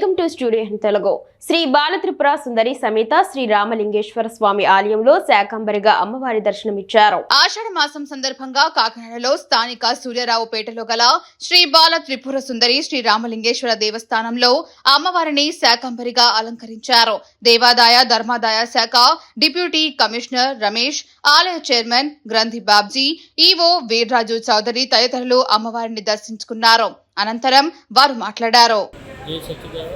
Welcome to studio Telugu. Sri Balatripura Sundari సమేత శ్రీ రామలింగేశ్వర స్వామి ఆలయంలో శాకంబరిగా అమ్మవారి దర్శనమిచ్చారు. ఆషాఢ మాసం సందర్భంగా కాకినాడలో స్థానిక సూర్యరావుపేటలో గల శ్రీ బాల త్రిపుర సుందరి శ్రీ రామలింగేశ్వర దేవస్థానంలో అమ్మవారిని శాకంబరిగా అలంకరించారు. దేవాదాయ ధర్మాదాయ శాఖ డిప్యూటీ కమిషనర్ రమేష్ ఆలయ చైర్మన్ గ్రంథి బాబ్జీ ఈవో వీర్రాజు చౌదరి తదితరులు అమ్మవారిని దర్శించుకున్నారు. అనంతరం వారు మాట్లాడారు. జై సత్యదేవ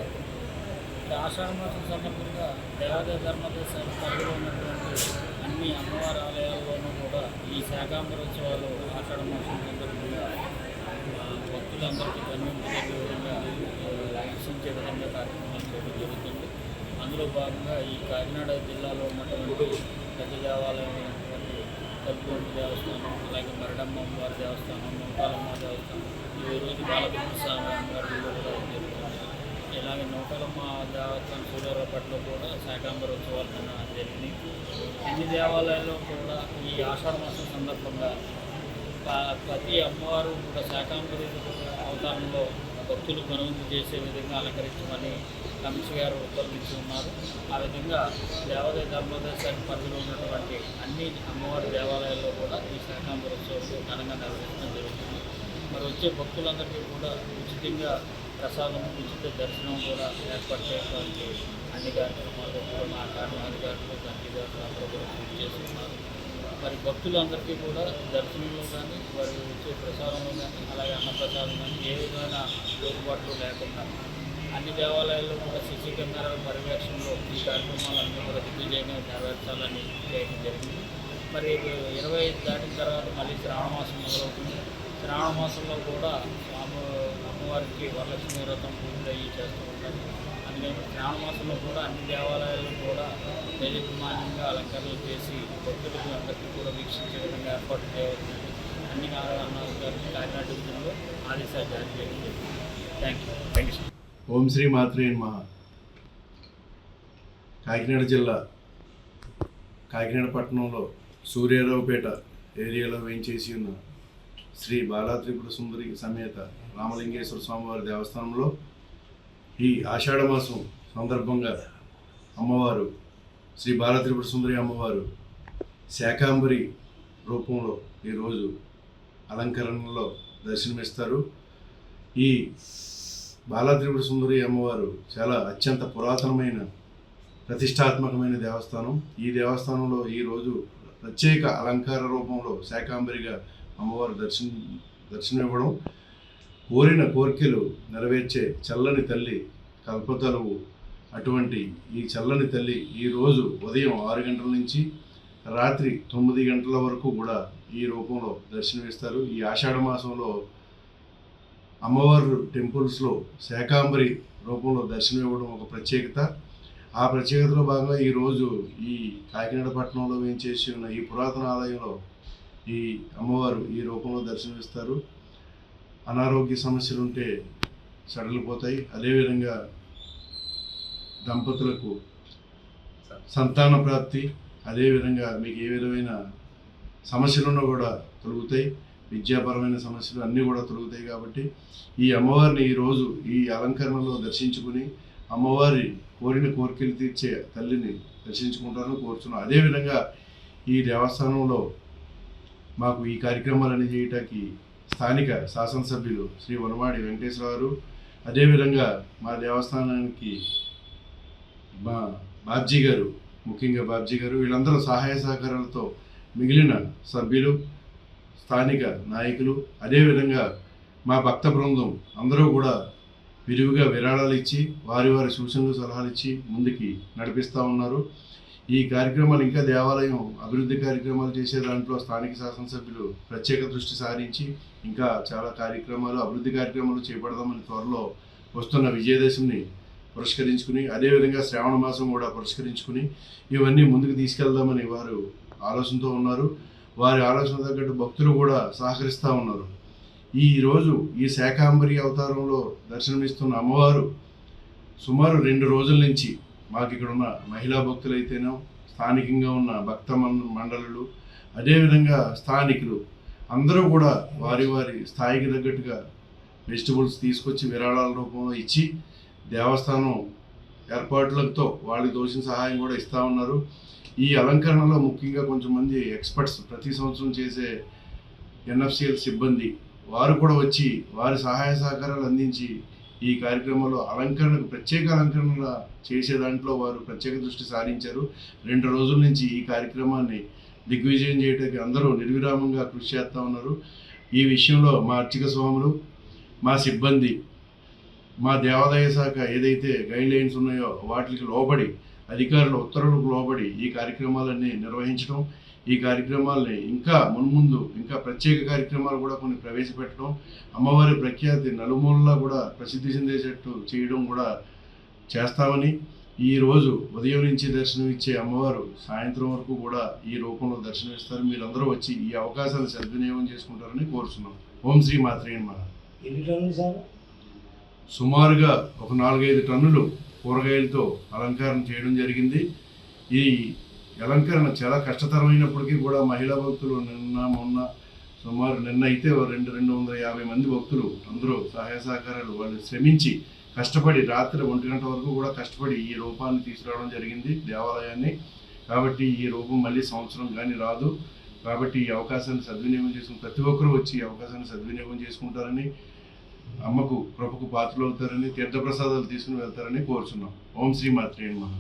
ఆషాఢ మాసం సందర్భంగా దేవాదాయ ధర్మదేశం పరిధిలో ఉన్నటువంటి అన్ని అమ్మవారి ఆలయాల్లోనూ కూడా ఈ శాకాంబరోత్సవాలు ఆషాఢ మాసం సందర్భంగా భక్తులందరికీ కన్వింపజేసే విధంగా ఆ, వీక్షించే విధంగా కార్యక్రమాలు చేయడం జరుగుతుంది. అందులో భాగంగా ఈ కాకినాడ జిల్లాలో ఉన్నటువంటి పెద్ద దేవాలయం అయినటువంటి దేవస్థానం అలాగే మరడమ్మ అమ్మవారి దేవస్థానం నూకాలమ్మ దేవస్థానం ఈ రోజు బాలకృష్ణ స్వామి అమ్మవారి జరుగుతుంది ఇలాగే నూకాలమ్మ దేవస్థానం సూర్యారావుపేటలో కూడా శాకాంబర ఉత్సవాలు జరిగింది. జరిగినాయి అన్ని దేవాలయాల్లో కూడా ఈ ఆషాఢ మాసం సందర్భంగా ప్రతి అమ్మవారు కూడా శాకాంబరి అవతారంలో భక్తులు కనుగొని చేసే విధంగా అలంకరించమని కమిషన్ గారు ఉత్తర్వించి ఉన్నారు. ఆ విధంగా దేవాలయ ధర్మదేశానికి పరిధిలో ఉన్నటువంటి అన్ని అమ్మవారి దేవాలయాల్లో కూడా ఈ శాకాంబర ఉత్సవాలు ఘనంగా నిర్వహించడం జరుగుతుంది. మరి వచ్చే భక్తులందరికీ కూడా ఉచితంగా ప్రసాదం ఉచిత దర్శనం కూడా ఏర్పాటు చేయడానికి అన్ని కార్యక్రమాలు కూడా మా కారణాధికారులు గంటి గారు అందరూ కూడా కృషి చేస్తున్నారు. మరి భక్తులందరికీ కూడా దర్శనంలో కానీ వారి వచ్చే ప్రసాదంలో కానీ అలాగే అన్నప్రసాదం కానీ ఏ విధమైన లోటుబాట్లు లేకుండా అన్ని దేవాలయాల్లో కూడా సిసి కెమెరాల పర్యవేక్షణలో ఈ కార్యక్రమాలన్నీ కూడా దిగ్విజయంగా నెరవేర్చాలని చేయడం జరిగింది. మరి ఇరవై ఐదు దాటిన తర్వాత మళ్ళీ శ్రావణ మాసం మొదలవుతుంది. శ్రావణ మాసంలో కూడా స్వామి అమ్మవారికి వరలక్ష్మి వ్రతం పూజలు అయ్యి చేస్తూ ఉంటారు. అందుకని శ్రావణ మాసంలో కూడా అన్ని దేవాలయాల్లో కూడా తేజమాన్యంగా అలంకరణలు చేసి భక్తులకు అందరికీ కూడా వీక్షించే విధంగా ఏర్పాటు చేయవలసింది అన్ని గారికి కాకినాడ డివిజన్లో ఆదేశాలు జారీ చేయడం జరిగింది. థ్యాంక్ యూ థ్యాంక్ యూ ఓం శ్రీ మాత్రే మహా కాకినాడ జిల్లా కాకినాడ పట్టణంలో సూర్యారావుపేట ఏరియాలో వేయించేసి ఉన్న శ్రీ బాలాత్రిపుర సుందరి సమేత రామలింగేశ్వర స్వామివారి దేవస్థానంలో ఈ ఆషాఢ మాసం సందర్భంగా అమ్మవారు శ్రీ బాలాత్రిపుర సుందరి అమ్మవారు శాకాంబరి రూపంలో ఈరోజు అలంకరణలో దర్శనమిస్తారు. ఈ బాలాత్రిపుర సుందరి అమ్మవారు చాలా అత్యంత పురాతనమైన ప్రతిష్టాత్మకమైన దేవస్థానం. ఈ దేవస్థానంలో ఈరోజు ప్రత్యేక అలంకార రూపంలో శాకాంబరిగా అమ్మవారు దర్శనం దర్శనం ఇవ్వడం కోరిన కోరికలు నెరవేర్చే చల్లని తల్లి కల్పతలువు అటువంటి ఈ చల్లని తల్లి ఈరోజు ఉదయం ఆరు గంటల నుంచి రాత్రి తొమ్మిది గంటల వరకు కూడా ఈ రూపంలో దర్శనమిస్తారు. ఈ ఆషాఢ మాసంలో అమ్మవారు టెంపుల్స్లో శాకాంబరి రూపంలో దర్శనం ఇవ్వడం ఒక ప్రత్యేకత. ఆ ప్రత్యేకతలో భాగంగా ఈరోజు ఈ కాకినాడ పట్టణంలో వేయించేసి ఉన్న ఈ పురాతన ఆలయంలో ఈ అమ్మవారు ఈ రూపంలో దర్శనమిస్తారు. అనారోగ్య సమస్యలు ఉంటే సడలిపోతాయి. అదేవిధంగా దంపతులకు సంతాన ప్రాప్తి అదేవిధంగా మీకు ఏ విధమైన సమస్యలున్నా కూడా తొలుగుతాయి. విద్యాపరమైన సమస్యలు అన్నీ కూడా తొలుగుతాయి కాబట్టి ఈ అమ్మవారిని ఈరోజు ఈ అలంకరణలో దర్శించుకుని అమ్మవారి కోరిన కోరికలు తీర్చే తల్లిని దర్శించుకుంటాను కోరుచున్నాను. అదేవిధంగా ఈ దేవస్థానంలో మాకు ఈ కార్యక్రమాలన్నీ చేయటానికి స్థానిక శాసనసభ్యులు శ్రీ వనమాడి వెంకటేశ్వరరావు అదేవిధంగా మా దేవస్థానానికి మా బాబ్జీ గారు ముఖ్యంగా బాబ్జీ గారు వీళ్ళందరూ సహాయ సహకారాలతో మిగిలిన సభ్యులు స్థానిక నాయకులు అదేవిధంగా మా భక్త బృందం అందరూ కూడా విరివిగా విరాళాలు ఇచ్చి వారి వారి సూచనలు సలహాలు ఇచ్చి ముందుకి నడిపిస్తూ ఉన్నారు. ఈ కార్యక్రమాలు ఇంకా దేవాలయం అభివృద్ధి కార్యక్రమాలు చేసే దాంట్లో స్థానిక శాసనసభ్యులు ప్రత్యేక దృష్టి సారించి ఇంకా చాలా కార్యక్రమాలు అభివృద్ధి కార్యక్రమాలు చేపడదామని త్వరలో వస్తున్న విజయదశమిని పురస్కరించుకుని అదేవిధంగా శ్రావణ మాసం కూడా పురస్కరించుకుని ఇవన్నీ ముందుకు తీసుకెళ్దామని వారు ఆలోచనతో ఉన్నారు. వారి ఆలోచన తగ్గట్టు భక్తులు కూడా సహకరిస్తూ ఉన్నారు. ఈరోజు ఈ శాకాంబరి అవతారంలో దర్శనమిస్తున్న అమ్మవారు సుమారు రెండు రోజుల నుంచి మాకు ఇక్కడ ఉన్న మహిళా భక్తులైతేనో స్థానికంగా ఉన్న భక్త మండలులు అదేవిధంగా స్థానికులు అందరూ కూడా వారి వారి స్థాయికి తగ్గట్టుగా వెజిటబుల్స్ తీసుకొచ్చి విరాళాల రూపంలో ఇచ్చి దేవస్థానం ఏర్పాట్లతో వాళ్ళకి తోచిన సహాయం కూడా ఇస్తూ ఉన్నారు. ఈ అలంకరణలో ముఖ్యంగా కొంచెం మంది ఎక్స్పర్ట్స్ ప్రతి సంవత్సరం చేసే ఎన్ఎఫ్సిఎల్ సిబ్బంది వారు కూడా వచ్చి వారి సహాయ సహకారాలు అందించి ఈ కార్యక్రమంలో అలంకరణకు ప్రత్యేక అలంకరణ చేసే దాంట్లో వారు ప్రత్యేక దృష్టి సారించారు. రెండు రోజుల నుంచి ఈ కార్యక్రమాన్ని దిగ్విజయం చేయడానికి అందరూ నిర్విరామంగా కృషి చేస్తూ ఉన్నారు. ఈ విషయంలో మా అర్చక స్వాములు మా సిబ్బంది మా దేవాదాయ శాఖ ఏదైతే గైడ్ లైన్స్ ఉన్నాయో వాటికి లోబడి అధికారుల ఉత్తర్వులకు లోబడి ఈ కార్యక్రమాలన్నీ నిర్వహించడం ఈ కార్యక్రమాల్ని ఇంకా మున్ముందు ఇంకా ప్రత్యేక కార్యక్రమాలు కూడా కొన్ని ప్రవేశపెట్టడం అమ్మవారి ప్రఖ్యాతి నలుమూలలా కూడా ప్రసిద్ధి చెందేటట్టు చేయడం కూడా చేస్తామని ఈ రోజు ఉదయం నుంచి దర్శనం ఇచ్చే అమ్మవారు సాయంత్రం వరకు కూడా ఈ రూపంలో దర్శనం ఇస్తారు మీరందరూ వచ్చి ఈ అవకాశాన్ని సద్వినియోగం చేసుకుంటారని కోరుతున్నాం ఓం శ్రీ మాత్రే సార్? సుమారుగా ఒక నాలుగైదు టన్నులు కూరగాయలతో అలంకరణ చేయడం జరిగింది. ఈ అలంకరణ చాలా కష్టతరమైనప్పటికీ కూడా మహిళా భక్తులు నిన్న మొన్న సుమారు నిన్న అయితే రెండు రెండు వందల యాభై మంది భక్తులు అందరూ సహాయ సహకారాలు వాళ్ళు శ్రమించి కష్టపడి రాత్రి ఒంటి గంట వరకు కూడా కష్టపడి ఈ రూపాన్ని తీసుకురావడం జరిగింది దేవాలయాన్ని. కాబట్టి ఈ రూపం మళ్ళీ సంవత్సరం కానీ రాదు. కాబట్టి ఈ అవకాశాన్ని సద్వినియోగం చేసుకుని ప్రతి ఒక్కరూ వచ్చి ఈ అవకాశాన్ని సద్వినియోగం చేసుకుంటారని అమ్మకు కృపకు పాత్రలు అవుతారని తీర్థప్రసాదాలు తీసుకుని వెళ్తారని కోరుచున్నాం. ఓం శ్రీ మాత్రే నమః.